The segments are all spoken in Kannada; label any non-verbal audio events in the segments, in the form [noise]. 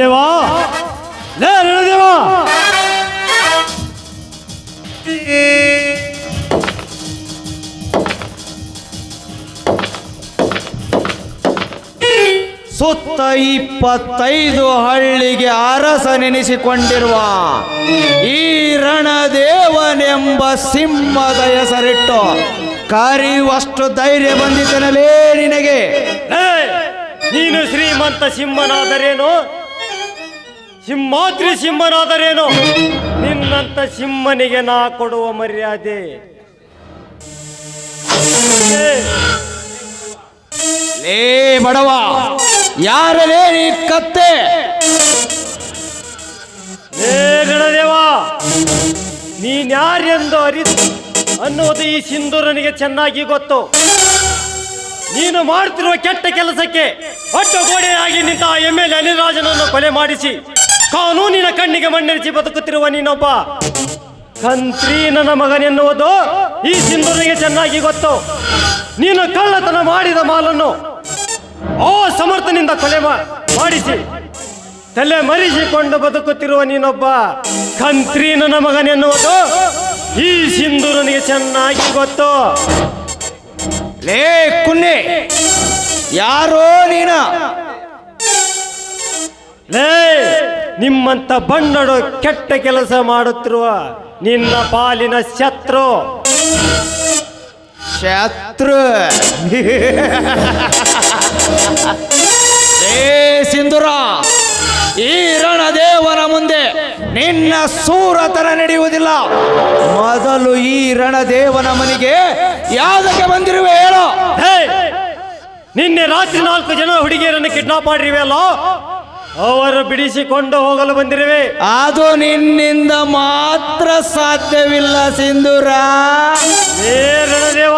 ರಣದೇವಾ ಲೇ ಸುತ್ತ ಇಪ್ಪತ್ತೈದು ಹಳ್ಳಿಗೆ ಅರಸ ನೆನೆಸಿಕೊಂಡಿರುವ ಈ ರಣದೇವನೆಂಬ ಸಿಂಹದ ಹೆಸರಿಟ್ಟು ಕರೆಯುವಷ್ಟು ಧೈರ್ಯ ಬಂದಿದ್ದನಲೇ ನಿನಗೆ. ನೀನು ಶ್ರೀಮಂತ ಸಿಂಹನಾದರೇನು? ಸಿಂಹಾದ್ರಿ ಸಿಂಹನಾದರೇನು? ನಿನ್ನಂತ ಸಿಂಹನಿಗೆ ನಾ ಕೊಡುವ ಮರ್ಯಾದೆ. ಏ, ಲೇ ಬಡವ ಯಾರಲೇ ನೀ ಕತ್ತೆ? ಏ ಗಣದೇವ ನೀನ್ಯಾರೆಂದು ಅರಿತು? ಅನ್ನುವುದು ಈ ಸಿಂಧೂರನಿಗೆ ಚೆನ್ನಾಗಿ ಗೊತ್ತು. ನೀನು ಮಾಡ್ತಿರುವ ಕೆಟ್ಟ ಕೆಲಸಕ್ಕೆ ಅಡ್ಡ ಗೋಡೆಯಾಗಿ ನಿಂತ ಎಂ ಎಲ್ ಅನಿರಾಜನನ್ನು ಕೊಲೆ ಮಾಡಿಸಿ. ಕಾನೂನಿನ ಕಣ್ಣಿಗೆ ಮಣ್ಣೆರಿಸಿ ಬದುಕುತ್ತಿರುವ ನೀನೊಬ್ಬ ಕಂತ್ರಿ ನನ್ನ ಮಗನೆನ್ನುವುದು ಈ ಸಿಂಧೂರಿಗೆ ಚೆನ್ನಾಗಿ ಗೊತ್ತು. ನೀನು ಕಳ್ಳತನ ಮಾಡಿದ ಮಾಲನ್ನು ಆ ಸಮರ್ಥನಿಂದ ಕೊಲೆ ಮಾಡಿಸಿ. ತಲೆ ಮರಿಸಿಕೊಂಡು ಬದುಕುತ್ತಿರುವ ನೀನೊಬ್ಬ ಕಂತ್ರಿ ನನ್ನ ಮಗನೆನ್ನುವುದು ಈ ಸಿಂಧೂರನಿಗೆ ಚೆನ್ನಾಗಿ ಗೊತ್ತು. ಲೇ ಕುನ್ನೆ ಯಾರೋ ನೀನ? ಲೇ ನಿಮ್ಮಂತ ಬಣ್ಣಡು ಕೆಟ್ಟ ಕೆಲಸ ಮಾಡುತ್ತಿರುವ ನಿನ್ನ ಪಾಲಿನ ಶತ್ರು. ಶತ್ರು. ಏ ಸಿಂಧುರ ಈ ರಣದೇವನ ಮುಂದೆ ನಿನ್ನ ಸೂರತನ ನಡೆಯುವುದಿಲ್ಲ. ಮೊದಲು ಈ ರಣದೇವನ ಮನೆಗೆ ಯಾವ್ದಕ್ಕೆ ಬಂದಿರುವೆ ಹೇಳೋ. ಹೇ ನಿನ್ನೆ ರಾತ್ರಿ ನಾಲ್ಕು ಜನ ಹುಡುಗಿಯರನ್ನು ಕಿಡ್ನಾಪ್ ಮಾಡಿರಿವೆ ಅಲ್ಲ ಅವರು ಬಿಡಿಸಿಕೊಂಡು ಹೋಗಲು ಬಂದಿರುವೆ. ಅದು ನಿನ್ನಿಂದ ಮಾತ್ರ ಸಾಧ್ಯವಿಲ್ಲ ಸಿಂಧೂರ. ಏ ರಣದೇವ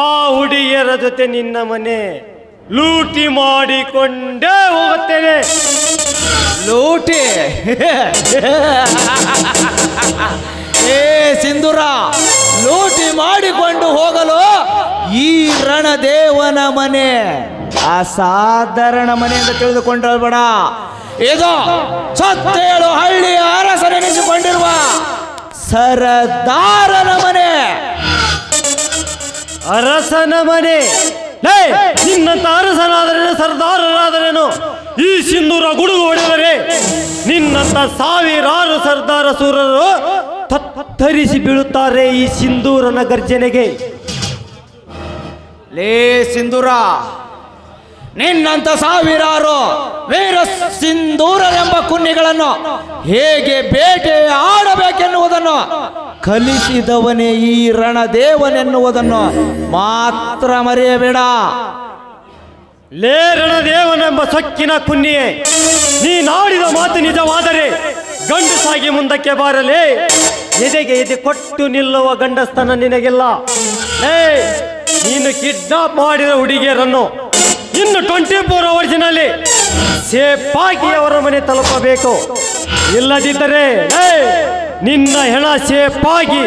ಆ ಹುಡುಗಿಯರ ಜೊತೆ ನಿನ್ನ ಮನೆ ಲೂಟಿ ಮಾಡಿಕೊಂಡೇ ಹೋಗುತ್ತೇನೆ. ಲೂಟಿ? ಏ ಸಿಂಧೂರ ಲೂಟಿ ಮಾಡಿಕೊಂಡು ಹೋಗಲು ಈ ರಣದೇವನ ಮನೆ. ಅಸಾಧಾರಣ ಮನೆ ಅಂತ ಬಡ ಇದು ಸತ್ತೇಳು ಹಳ್ಳಿ ಅರಸನೆನಿಸಿಕೊಂಡಿರುವ ಸರದಾರನ ಮನೆ. ಅರಸನ ಮನೆ. ಲೇ ನಿನ್ನಂತ ಅರಸನಾದರೇನು ಸರ್ದಾರರಾದರೇನು ಈ ಸಿಂಧೂರ ಗುಡುಗು ಹೊಡೆದರೆ ನಿನ್ನಂತ ಸಾವಿರಾರು ಸರ್ದಾರ ಸೂರರು ತತ್ತರಿಸಿ ಬೀಳುತ್ತಾರೆ ಈ ಸಿಂಧೂರನ ಗರ್ಜನೆಗೆ. ಲೇ ಸಿಂಧೂರ ನಿನ್ನಂತ ಸಾವಿರಾರು ವೀರ ಸಿಂಧೂರರೆಂಬ ಕುನ್ನಿಗಳನ್ನು ಹೇಗೆ ಬೇಟೆ ಆಡಬೇಕೆನ್ನುವುದನ್ನು ಕಲಿಸಿದವನೇ ಈ ರಣದೇವನೆನ್ನುವುದನ್ನು ಮಾತ್ರ ಮರೆಯಬೇಡ. ಲೇ ರಣದೇವನೆಂಬ ಸೊಕ್ಕಿನ ಕುನ್ನಿಯೇ ನೀನಾಡಿದ ಮಾತು ನಿಜವಾದರೆ ಗಂಡಸಾಗಿ ಮುಂದಕ್ಕೆ ಬಾರಲೇ. ಎದೆಗೆ ಎದೆ ಕೊಟ್ಟು ನಿಲ್ಲುವ ಗಂಡಸ್ತನ ನಿನಗಿಲ್ಲ. ಏ ನೀನು ಕಿಡ್ನಾಪ್ ಮಾಡಿದ ಹುಡುಗಿಯರನ್ನು ಇನ್ನು ಟ್ವೆಂಟಿ ಫೋರ್ ಅವರ್ಸಿನಲ್ಲಿ ಆಗಿ ಅವರ ಮನೆ ತಲುಪಬೇಕು. ಇಲ್ಲದಿದ್ದರೆ ನಿನ್ನ ಹೆಣ ಸೇಫಾಗಿ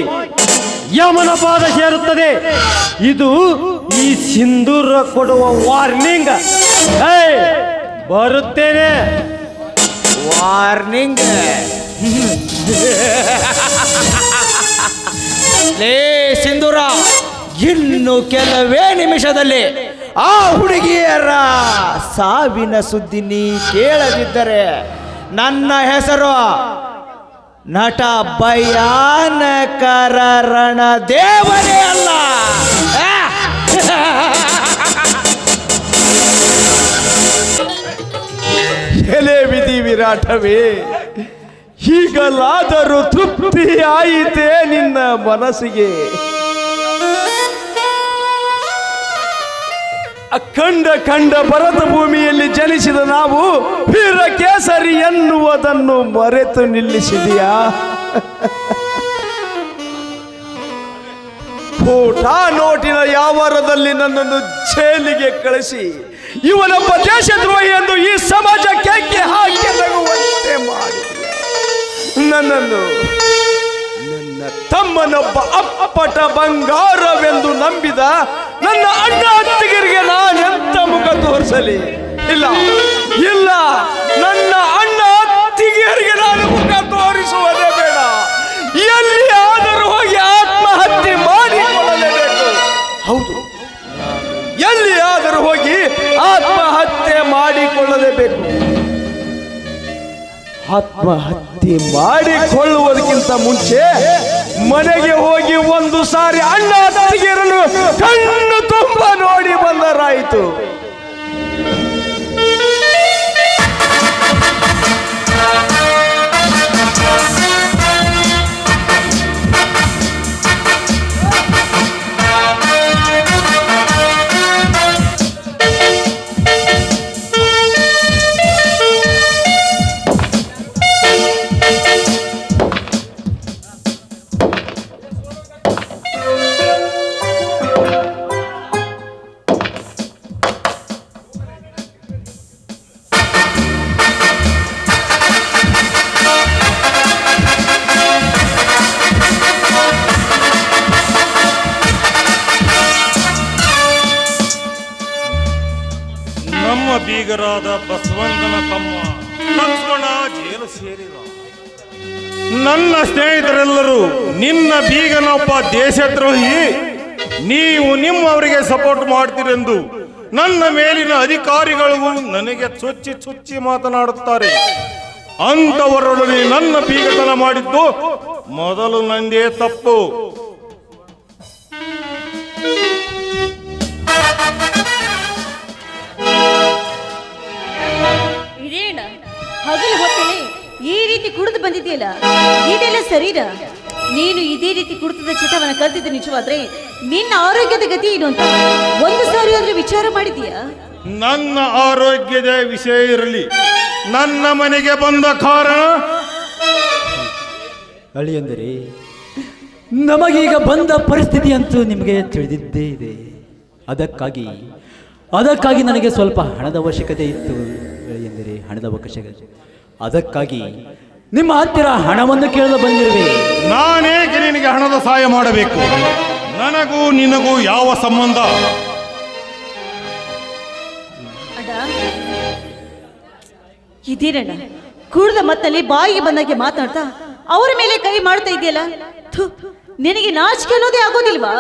ಯಮನ ಪಾದ ಸೇರುತ್ತದೆ. ಇದು ಈ ಸಿಂಧೂರ ಕೊಡುವ ವಾರ್ನಿಂಗ್ ಬರುತ್ತೇನೆ. ವಾರ್ನಿಂಗ್ [laughs] ಲೇ ಸಿಂಧೂರ, ಇನ್ನು ಕೆಲವೇ ನಿಮಿಷದಲ್ಲಿ ಆ ಹುಡುಗಿಯರ ಸಾವಿನ ಸುದ್ದಿ ನೀ ಕೇಳದಿದ್ದರೆ ನನ್ನ ಹೆಸರು ನಟ ಭಯಾನಕರ ರಣ ದೇವನೇ ಅಲ್ಲ! ಎಲೆ ವಿಧಿ ವಿರಾಟವೇ, ಈಗಲಾದರೂ ತೃಪ್ತಿ ಆಯಿತೇ ನಿನ್ನ ಮನಸ್ಸಿಗೆ ಅಖಂಡ ಖಂಡ ಭರತ ಭೂಮಿಯಲ್ಲಿ ಜನಿಸಿದ ನಾವು ವೀರ ಕೇಸರಿ ಎನ್ನುವುದನ್ನು ಮರೆತು ನಿಲ್ಲಿಸಿದೆಯಾ? ಊಟ ನೋಟಿನ ಯಾವಾರದಲ್ಲಿ ನನ್ನನ್ನು ಜೈಲಿಗೆ ಕಳಿಸಿ, ಇವನೊಬ್ಬ ದೇಶದ್ರೋಹಿ ಎಂದು ಈ ಸಮಾಜ ಕೇಕೆ ಹಾಕಿ ನಗುವಂತೆ ಮಾಡಿ ನನ್ನನ್ನು ನನ್ನ ತಮ್ಮನೊಬ್ಬ ಅಪ್ಪಟ ಬಂಗಾರವೆಂದು ನಂಬಿದ ನನ್ನ ಅಣ್ಣ ಅತ್ತಿಗೆ ನಾನು ಎಂತ ಮುಖ ತೋರಿಸಲಿ? ಇಲ್ಲ. ಇಲ್ಲ. ನನ್ನ ಅಣ್ಣ ಅತ್ತಿಗೆಯರಿಗೆ ನಾನು ಮುಖ ತೋರಿಸುವುದೇ ಬೇಡ. ಎಲ್ಲಿ ಆದರೂ ಹೋಗಿ ಆತ್ಮಹತ್ಯೆ ಮಾಡಿಕೊಳ್ಳಲೇಬೇಕು. ಹೌದು. ಎಲ್ಲಿ ಆದರೂ ಹೋಗಿ ಆತ್ಮಹತ್ಯೆ ಮಾಡಿಕೊಳ್ಳಲೇಬೇಕು. ಆತ್ಮಹತ್ಯೆ ಮಾಡಿಕೊಳ್ಳುವುದಕ್ಕಿಂತ ಮುಂಚೆ ಮನೆಗೆ ಹೋಗಿ ಒಂದು ಸಾರಿ ಅಣ್ಣ ತಂಗಿಯರನ್ನು ಕಣ್ಣು ತುಂಬ ನೋಡಿ ಬಂದರಾಯಿತು. ಬೀಗರಾದ ಬಸವಣ್ಣನ ತಮ್ಮ. ಲಕ್ಷ್ಮಣ, ಜೇನು ಸೇರಿದ ನನ್ನ ಸ್ನೇಹಿತರೆಲ್ಲರೂ, ನಿನ್ನ ಬೀಗನೊಬ್ಬ ದೇಶದ್ರೋಹಿ, ನೀವು ನಿಮ್ಮವರಿಗೆ ಸಪೋರ್ಟ್ ಮಾಡ್ತೀರೆಂದು ನನ್ನ ಮೇಲಿನ ಅಧಿಕಾರಿಗಳಿಗೂ ನನಗೆ ಚುಚ್ಚಿ ಚುಚ್ಚಿ ಮಾತನಾಡುತ್ತಾರೆ. ಅಂತವರೊಡನೆ ನನ್ನ ಬೀಗತನ ಮಾಡಿದ್ದು ಮೊದಲು ನಂದೇ ತಪ್ಪು. ಬಂದಿದೆಯಲ್ಲ ಇದೆಲ್ಲ ಸರಿನ? ನೀನು ಇದೇ ರೀತಿ ಕುಡಿತದ ಚಟವನ್ನು ಕಲ್ತಿದ್ದು ನಿಜವಾದ್ರೆ ನಿನ್ನ ಆರೋಗ್ಯದ ಗತಿ ಏನು ಅಂತ ಒಂದು ಸಾರಿ ಆದ್ರೂ ವಿಚಾರ ಮಾಡಿದೀಯಾ ನನ್ನ ಆರೋಗ್ಯದ ವಿಷಯ ಇರಲಿ. ನನ್ನ ಮನೆಗೆ ಬಂದ ಕಾರಣ? ಅಳಿಯಂದರೆ ನಮಗೀಗ ಬಂದ ಪರಿಸ್ಥಿತಿ ಅಂತೂ ನಿಮಗೆ ತಿಳಿದಿದ್ದೇ ಇದೆ. ಅದಕ್ಕಾಗಿ ಅದಕ್ಕಾಗಿ ನನಗೆ ಸ್ವಲ್ಪ ಹಣದ ಅವಶ್ಯಕತೆ ಇತ್ತು ಅಳಿಯಂದರೆ ಹಣದ ಅವಕಾಶ ಅದಕ್ಕಾಗಿ ನಿಮ್ಮ ಹತ್ತಿರ ಹಣವನ್ನು ಕೇಳಲು ಬಂದಿರುವೆ. ನಾನೇಕೆ ನಿನಗೆ ಹಣದ ಸಹಾಯ ಮಾಡಬೇಕು? ನನಗೂ ನಿನಗೂ ಯಾವ ಸಂಬಂಧ? ಇದೀರಣ್ಣ ಕೂಡದ ಕುಡಿದ ಮತ್ತಲ್ಲಿ ಬಾಯಿಗೆ ಬಂದಾಗೆ ಮಾತಾಡ್ತಾ ಅವರ ಮೇಲೆ ಕೈ ಮಾಡ್ತಾ ಇದೆಯಲ್ಲ ಥು, ನಿನಗೆ ನಾಚಿಕೆ ಅನ್ನೋದೇ ಆಗೋದಿಲ್ವಾ?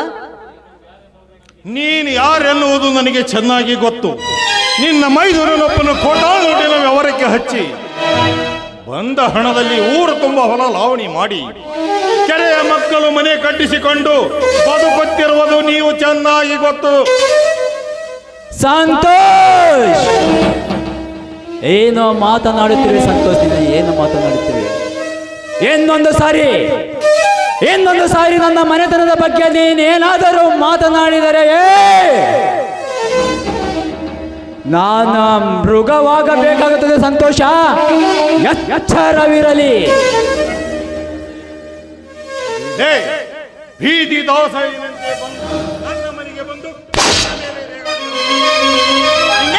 ನೀನು ಯಾರೆನ್ನುವುದು ನನಗೆ ಚೆನ್ನಾಗಿ ಗೊತ್ತು. ನಿನ್ನ ಮೈದೂರಿನೊಬ್ಬನ ಕೋಟಾನುಟಿನ ವ್ಯವಹಾರಕ್ಕೆ ಹಚ್ಚಿ. ಬಂದ ಹಣದಲ್ಲಿ ಊರು ತುಂಬ ಹೊಲ ಲಾವಣಿ ಮಾಡಿ. ಕೆರೆಯ ಮಕ್ಕಳು ಮನೆ ಕಟ್ಟಿಸಿಕೊಂಡು ಬದುಕುತ್ತಿರುವುದು ನೀವು ಚೆನ್ನಾಗಿ ಗೊತ್ತು. ಸಂತೋಷ್! ಏನೋ ಮಾತನಾಡುತ್ತೀರಿ ಸಂತೋಷ ನೀನು ಏನು ಮಾತನಾಡುತ್ತಿರುವೆ ಇನ್ನೊಂದು ಸಾರಿ ಇನ್ನೊಂದು ಸಾರಿ ನನ್ನ ಮನೆತನದ ಬಗ್ಗೆ ನೀನೇನಾದರೂ ಮಾತನಾಡಿದರೆ ನಾನು ಮೃಗವಾಗಬೇಕಾಗುತ್ತದೆ ಸಂತೋಷ. ಎಚ್ಚರವಿರಲಿ. ಬೀದಿ ದೋಸ ಬಂದು ನನ್ನ ಮನೆಗೆ ಬಂದು ಅಣ್ಣ.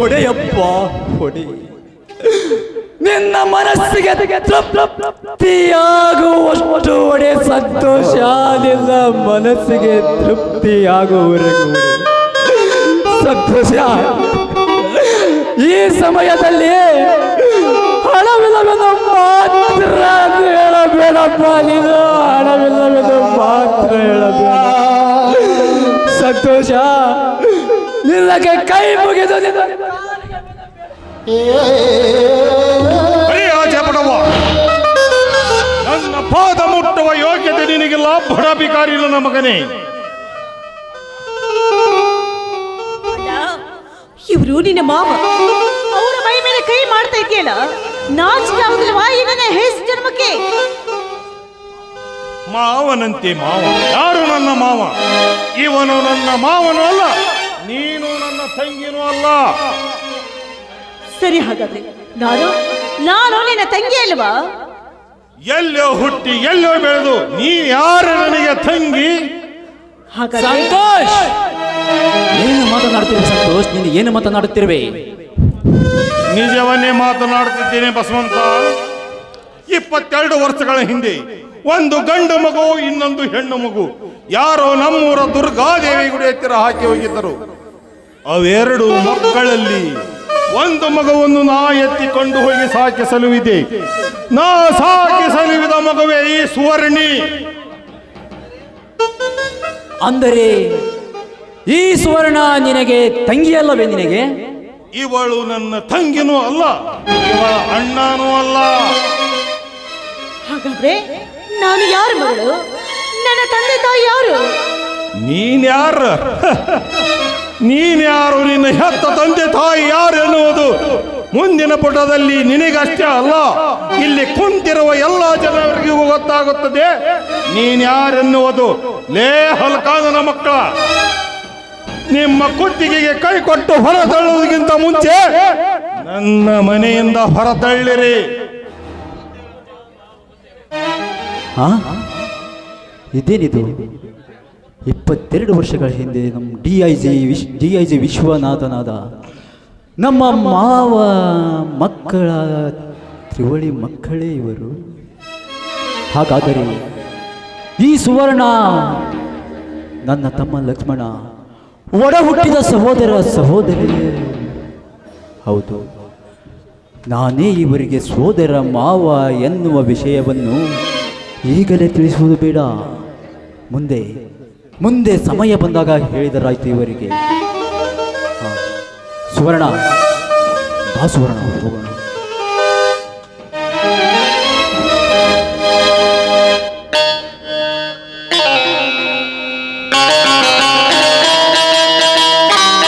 ಹೊಡೆಯಪ್ಪ ಹೊಡೆ. ನಿನ್ನ ಮನಸ್ಸಿಗೆ ತೃಪ್ತಿಯಾಗುವಷ್ಟು ಒಡೆ ಸಂತೋಷ ನಿನ್ನ ಮನಸ್ಸಿಗೆ ತೃಪ್ತಿಯಾಗುವವರೆಗೂ. ಸಂತೋಷ. ಈ ಸಮಯದಲ್ಲಿ ಹಣವಿಲ್ಲವೆಂದು ಮಾತ್ರ ಹೇಳಬೇಡಪ್ಪ, ನೀನು ಹಣವಿಲ್ಲವೆಂದು ಮಾತ್ರ ಹೇಳಬೇಡ. ಸಂತೋಷ. ನಿನ್ನಕ್ಕೆ ಕೈ ಮುಗಿದು ನಿನ್ನ ಯೋಗ್ಯತೆ ಬಡ ಬಿಕಾರಿ ನನ್ನ ಮಗನೇ. ಇವರು ನಿನ್ನ ಮಾವ. ಅವರ ಮೈ ಮೇಲೆ ಕೈ ಮಾಡ್ತಾ ಇದೆಯಲ್ಲ? ನಾಚಿಕೆ ಆಗುದಿಲ್ವಾ ಈ ನನ್ನ ಹೆಸ್ ಜನ್ಮಕ್ಕೆ? ಮಾವನಂತೆ ಮಾವ. ಯಾರು ನನ್ನ ಮಾವ? ಇವನು ನನ್ನ ಮಾವನು ಅಲ್ಲ. ನೀನು ನನ್ನ ತಂಗಿನೂ ಅಲ್ಲ. ಸರಿ ಹಾಗಾದ್ರೆ ನಾನು ನಾನು ನಿನ್ನ ತಂಗಿ ಅಲ್ವಾ ಎಲ್ಲೋ ಹುಟ್ಟಿ ಎಲ್ಲೋ ಬೆಳೆದು ನೀ ಯಾರು ನನಗೆ ತಂಗಿ? ಸಂತೋಷ್! ಏನು ಮಾತನಾಡ್ತೀರಿ ಸಂತೋಷ್ ನೀನು ಏನು ಮಾತನಾಡುತ್ತಿರುವೆ? ನಿಜವನ್ನೇ ಮಾತನಾಡುತ್ತಿದ್ದೇನೆ ಬಸವಂತ. ಇಪ್ಪತ್ತೆರಡು ವರ್ಷಗಳ ಹಿಂದೆ ಒಂದು ಗಂಡು ಮಗು ಇನ್ನೊಂದು ಹೆಣ್ಣು ಮಗು. ಯಾರೋ ನಮ್ಮೂರ ದುರ್ಗಾದೇವಿ ಗುಡಿ ಹತ್ತಿರ ಹಾಕಿ ಹೋಗಿದ್ದರು. ಅವೆರಡು ಮಕ್ಕಳಲ್ಲಿ ಒಂದು ಮಗುವನ್ನು ನಾ ಎತ್ತಿಕೊಂಡು ಹೋಗಿ ಸಾಕಿ ಸಲುವಿದೆ ನಾ ಸಾಕಿ ಸಲುವಿದ ಮಗುವೇ ಈ ಸುವರ್ಣಿ. ಅಂದರೆ ಈ ಸುವರ್ಣ ನಿನಗೆ ತಂಗಿಯಲ್ಲವೇ ನಿನಗೆ? ಇವಳು ನನ್ನ ತಂಗಿನೂ ಅಲ್ಲ ಇವಳ ಅಣ್ಣನೂ ಅಲ್ಲ. ಹಾಗಾದ್ರೆ ನಾನು ಯಾರು ಮಗಳು? ನನ್ನ ತಂದೆ ತಾಯಿ ಯಾರು? ನೀನ್ಯಾರ [laughs] ನೀನ್ಯಾರು ನಿನ್ನ ಹೆತ್ತ ತಂದೆ ತಾಯಿ ಯಾರು ಎನ್ನುವುದು? ಮುಂದಿನ ಪುಟದಲ್ಲಿ ನಿನಗಷ್ಟೇ ಅಲ್ಲ, ಇಲ್ಲಿ ಕುಂತಿರುವ ಎಲ್ಲ ಜನರಿಗೂ ಗೊತ್ತಾಗುತ್ತದೆ. ನೀನ್ಯಾರೆನ್ನುವುದು ಲೇ ಹಲ್ಕಾದನ ಮಕ್ಕಳ. ನಿಮ್ಮ ಕುತ್ತಿಗೆಗೆ ಕೈ ಕೊಟ್ಟು ಹೊರತಳ್ಳುವುದಕ್ಕಿಂತ ಮುಂಚೆ ನನ್ನ ಮನೆಯಿಂದ ಹೊರತಳ್ಳಿರಿ ಇದೇನಿದು? ಇಪ್ಪತ್ತೆರಡು ವರ್ಷಗಳ ಹಿಂದೆ ನಮ್ಮ ಡಿ ಐ ಜಿ ವಿಶ್ ಡಿ ಐ ಜಿ ವಿಶ್ವನಾಥನಾದ ನಮ್ಮ ಮಾವ ಮಕ್ಕಳ ತ್ರಿವಳಿ ಮಕ್ಕಳೇ ಇವರು. ಹಾಗಾದರೆ ಈ ಸುವರ್ಣ, ನನ್ನ ತಮ್ಮ ಲಕ್ಷ್ಮಣ ಒಡ ಹುಟ್ಟಿದ ಸಹೋದರ ಸಹೋದರಿ. ಹೌದು, ನಾನೇ ಇವರಿಗೆ ಸೋದರ ಮಾವ ಎನ್ನುವ ವಿಷಯವನ್ನು ಈಗಲೇ ತಿಳಿಸುವುದು ಬೇಡ. ಮುಂದೆ ಮುಂದೆ ಸಮಯ ಬಂದಾಗ ಹೇಳಿದರಾಯ್ತು ಇವರಿಗೆ. ಸುವರ್ಣ. ಬಾ ಸುವರ್ಣ ಹೋಗೋಣ.